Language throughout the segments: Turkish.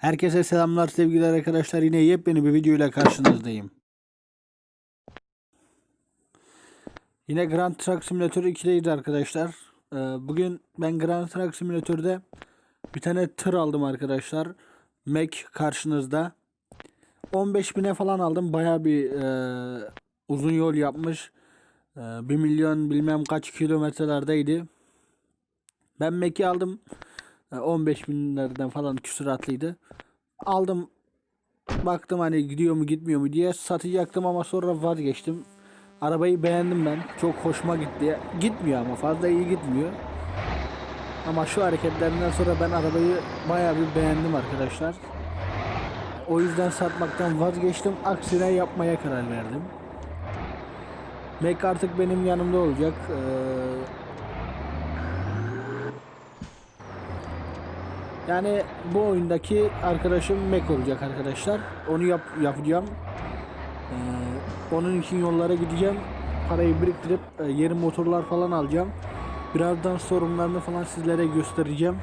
Herkese selamlar sevgiler arkadaşlar. Yine yepyeni bir video ile karşınızdayım. Yine Grand Truck Simulator 2'deyiz arkadaşlar. Ee, Bugün ben Grand Truck Simulator'da bir tane tır aldım arkadaşlar. Mac karşınızda. 15 bine falan aldım. Baya bir e, uzun yol yapmış. E, 1 milyon bilmem kaç kilometrelerdeydi. Ben Mac'i aldım. E, 15 binlerden falan küsuratlıydı. Aldım. Baktım hani gidiyor mu gitmiyor mu diye satacaktım ama sonra vazgeçtim. Arabayı beğendim ben. Çok hoşuma gitti. Gitmiyor ama fazla iyi gitmiyor. Ama şu hareketlerinden sonra ben arabayı bayağı bir beğendim arkadaşlar. O yüzden satmaktan vazgeçtim. Aksine yapmaya karar verdim. Mac artık benim yanımda olacak. Ee, Yani bu oyundaki arkadaşım Mac olacak arkadaşlar. Onu yap yapacağım. Ee, onun için yollara gideceğim. Parayı biriktirip e, yeni motorlar falan alacağım. Birazdan sorunlarını falan sizlere göstereceğim.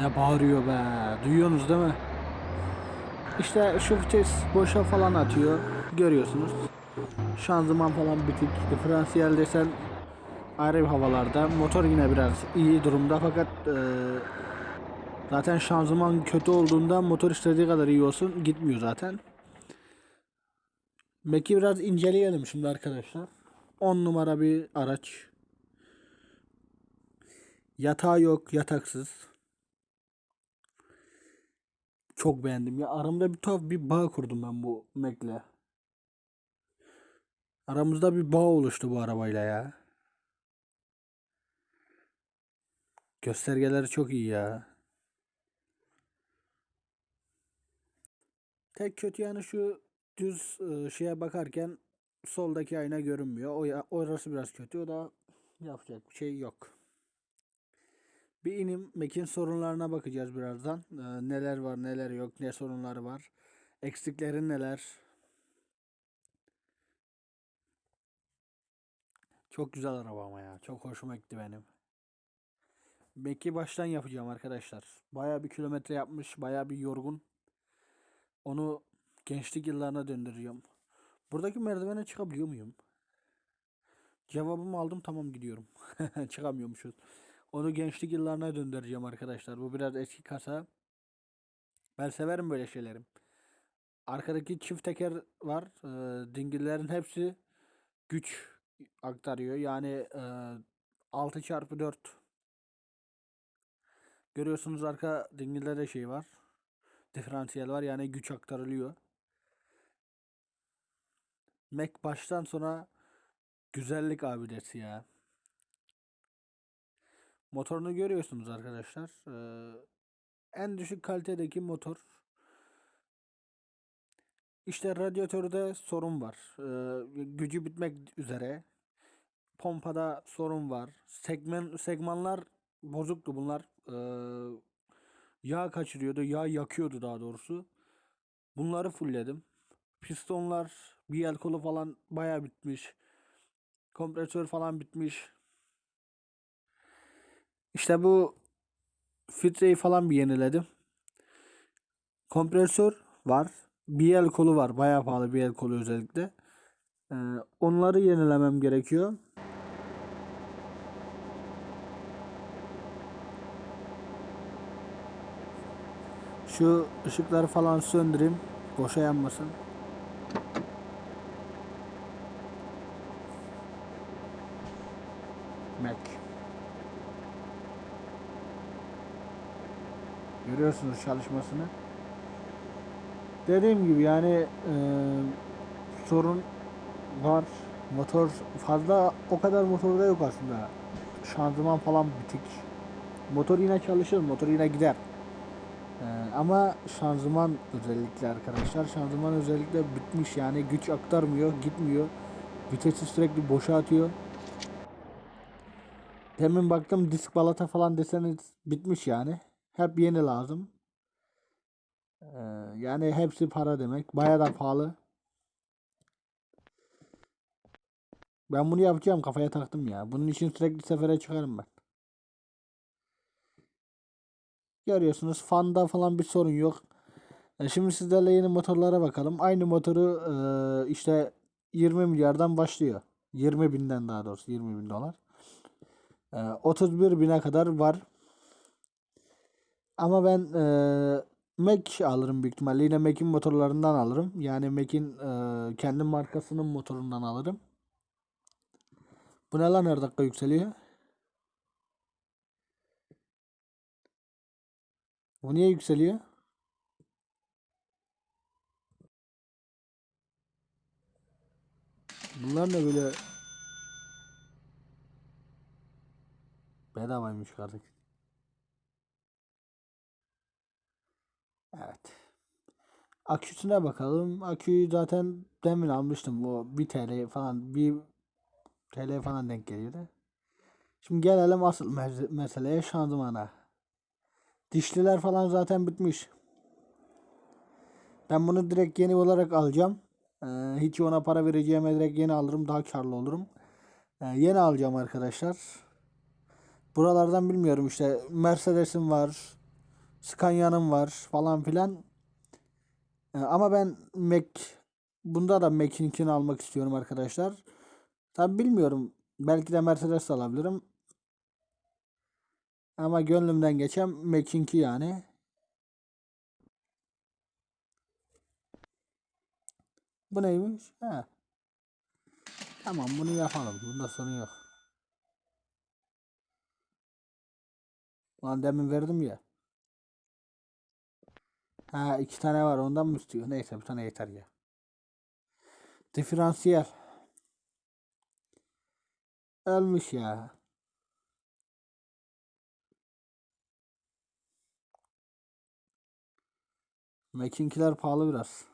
Ne bağırıyor be. Duyuyorsunuz değil mi? İşte şu vites boşa falan atıyor. Görüyorsunuz. Şanzıman falan bitik. Diferansiyel desen ayrı bir havalarda. Motor yine biraz iyi durumda fakat e, zaten şanzıman kötü olduğunda motor istediği kadar iyi olsun gitmiyor zaten. Mac'i biraz inceleyelim şimdi arkadaşlar. 10 numara bir araç. Yatağı yok, yataksız. Çok beğendim ya. Aramda bir tuhaf bir bağ kurdum ben bu Mac'le. Aramızda bir bağ oluştu bu arabayla ya. Göstergeleri çok iyi ya. Tek kötü yanı şu düz şeye bakarken soldaki ayna görünmüyor. O ya- orası biraz kötü. O da yapacak bir şey yok. Bir inim Mac'in sorunlarına bakacağız birazdan. Neler var, neler yok, ne sorunları var. Eksikleri neler? Çok güzel araba ama ya. Çok hoşuma gitti benim. Mac'i baştan yapacağım arkadaşlar. Baya bir kilometre yapmış, baya bir yorgun. Onu gençlik yıllarına döndürüyorum. Buradaki merdivene çıkabiliyor muyum? Cevabımı aldım tamam gidiyorum. Çıkamıyormuşuz. Onu gençlik yıllarına döndüreceğim arkadaşlar. Bu biraz eski kasa. Ben severim böyle şeylerim. Arkadaki çift teker var. Ee, dingillerin hepsi güç aktarıyor. Yani e, 6 çarpı 4 Görüyorsunuz arka dingillerde şey var. Diferansiyel var yani güç aktarılıyor. Mac baştan sona güzellik abidesi ya. Motorunu görüyorsunuz arkadaşlar. Ee, en düşük kalitedeki motor. İşte radyatörde sorun var. Ee, gücü bitmek üzere. Pompada sorun var. Segmen segmanlar bozuktu bunlar. Ee, yağ kaçırıyordu, yağ yakıyordu daha doğrusu. Bunları fullledim. Pistonlar, bir el kolu falan baya bitmiş. Kompresör falan bitmiş. İşte bu filtreyi falan bir yeniledim. Kompresör var. Bir el kolu var. Baya pahalı bir el kolu özellikle. Onları yenilemem gerekiyor. Şu ışıkları falan söndüreyim. Boşa yanmasın. Mac. Görüyorsunuz çalışmasını. Dediğim gibi yani e, sorun var. Motor fazla o kadar motorda yok aslında. Şanzıman falan bitik. Motor yine çalışır, motor yine gider. Ee, ama şanzıman özellikle arkadaşlar şanzıman özellikle bitmiş. Yani güç aktarmıyor gitmiyor. Vitesi sürekli boşa atıyor. Demin baktım disk balata falan deseniz bitmiş yani. Hep yeni lazım. Ee, yani hepsi para demek. Baya da pahalı. Ben bunu yapacağım kafaya taktım ya. Bunun için sürekli sefere çıkarım ben Görüyorsunuz fanda falan bir sorun yok. E, Şimdi sizlerle yeni motorlara bakalım. Aynı motoru e, işte 20 milyardan başlıyor. 20 binden daha doğrusu 20 bin dolar. E, 31 bine kadar var. Ama ben e, Mac alırım büyük ihtimalle. Yine Mac'in motorlarından alırım. Yani Mac'in e, kendi markasının motorundan alırım. Bu ne lan her dakika yükseliyor? Bu niye yükseliyor? Bunlar ne böyle bedavaymış kardeş. Evet. Aküsüne bakalım. Aküyü zaten demin almıştım. Bu 1 TL falan 1 TL falan denk geliyordu. Şimdi gelelim asıl mez- meseleye şanzımana. Dişliler falan zaten bitmiş. Ben bunu direkt yeni olarak alacağım. Ee, hiç ona para vereceğime direkt yeni alırım. Daha karlı olurum. Ee, yeni alacağım arkadaşlar. Buralardan bilmiyorum işte Mercedes'im var. Scania'nın var falan filan. Ee, ama ben Mac bunda da Mac'inkini almak istiyorum arkadaşlar. Tabi bilmiyorum. Belki de Mercedes de alabilirim. Ama gönlümden geçen Mac'inki yani. Bu neymiş? He. Tamam bunu yapalım. Bunda sorun yok. Lan demin verdim ya. Ha iki tane var ondan mı istiyor? Neyse bir tane yeter ya. Diferansiyel. Ölmüş ya. Mac'inkiler pahalı biraz.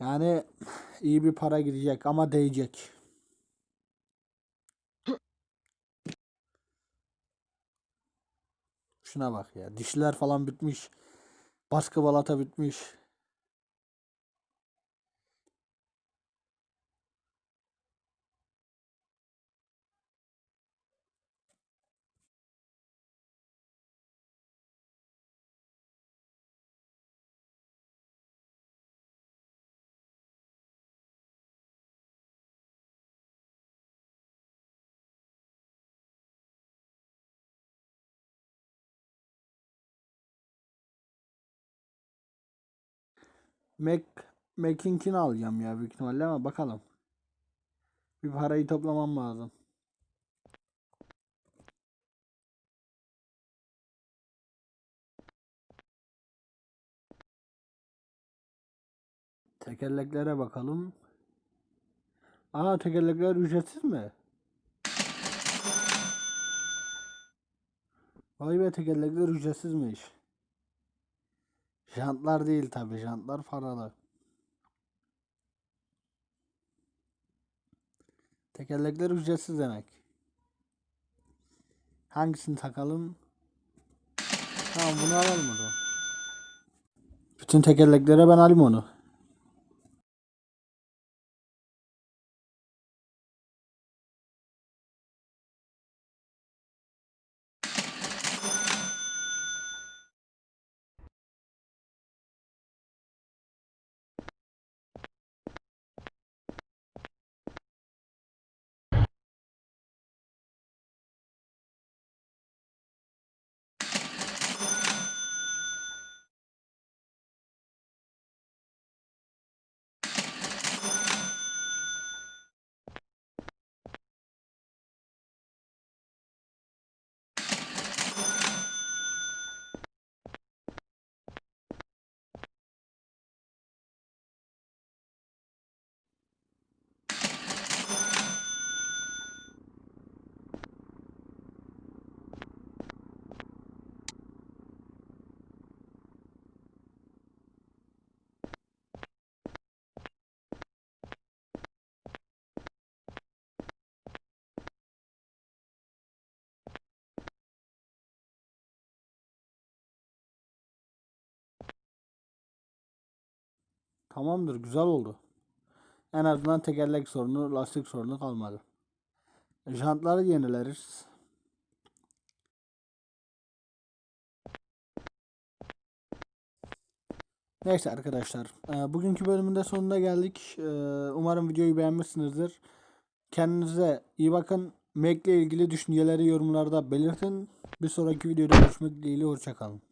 Yani iyi bir para gidecek ama değecek. Şuna bak ya. Dişler falan bitmiş. Baskı balata bitmiş. Mac Mac'inkini alacağım ya büyük ihtimalle ama bakalım. Bir parayı toplamam lazım. Tekerleklere bakalım. Aa tekerlekler ücretsiz mi? Vay be tekerlekler ücretsizmiş. Jantlar değil tabi jantlar paralı. Tekerlekler ücretsiz demek. Hangisini takalım? Tamam bunu alalım o. Bütün tekerleklere ben alayım onu. Tamamdır güzel oldu. En azından tekerlek sorunu, lastik sorunu kalmadı. Jantları yenileriz. Neyse arkadaşlar. e, Bugünkü bölümün de sonuna geldik. E, Umarım videoyu beğenmişsinizdir. Kendinize iyi bakın. Mac ile ilgili düşünceleri yorumlarda belirtin. Bir sonraki videoda görüşmek dileğiyle. Hoşçakalın.